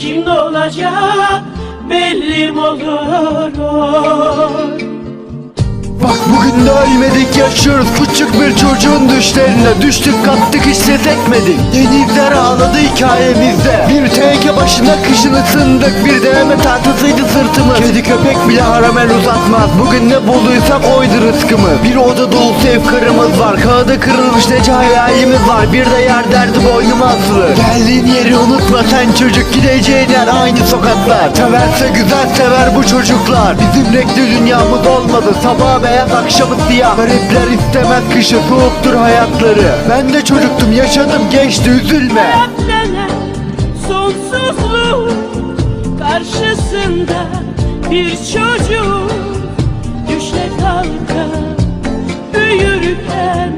Kim ne olacak belli mi olur bugün ölmedik yaşıyoruz. Küçük bir çocuğun düşlerine Düştük kattık hiç Denizler ağladı hikayemizde. Bir teke başına kışın ısındık Bir deneme tahtasıydı sırtımız. Kedi köpek bile haramel uzatmaz. Bugün ne bulduysak oydu rızkımız. Bir oda dolusu ev karımız var Kağıda kırılmış nece hayalimiz var. Bir de yer derdi boynuma asılı Geldiğin yeri unutma sen çocuk Gideceğin yer aynı sokaklar. Severse güzel sever bu çocuklar. Bizim renkli dünyamız olmadı Sabah beyaz akşamı siyah Garipler istemez kışı soğuktur hayatları. Ben de çocuktum yaşadım geçti üzülme. Hayat denen sonsuzluğun karşısında bir çocuk düşe kalka büyürken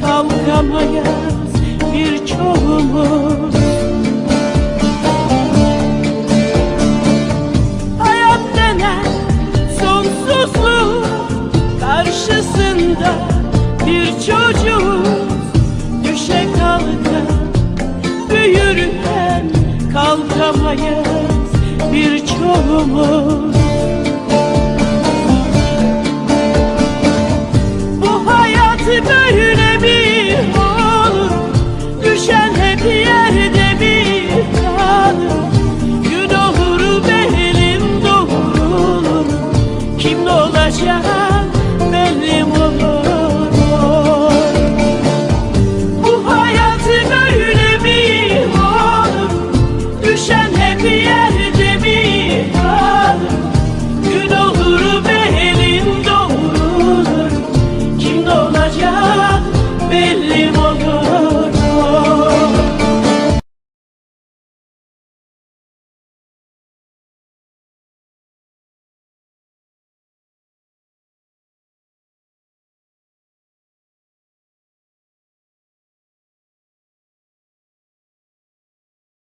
kalkamayız birçoğumuz kalkamayız birçoğumuz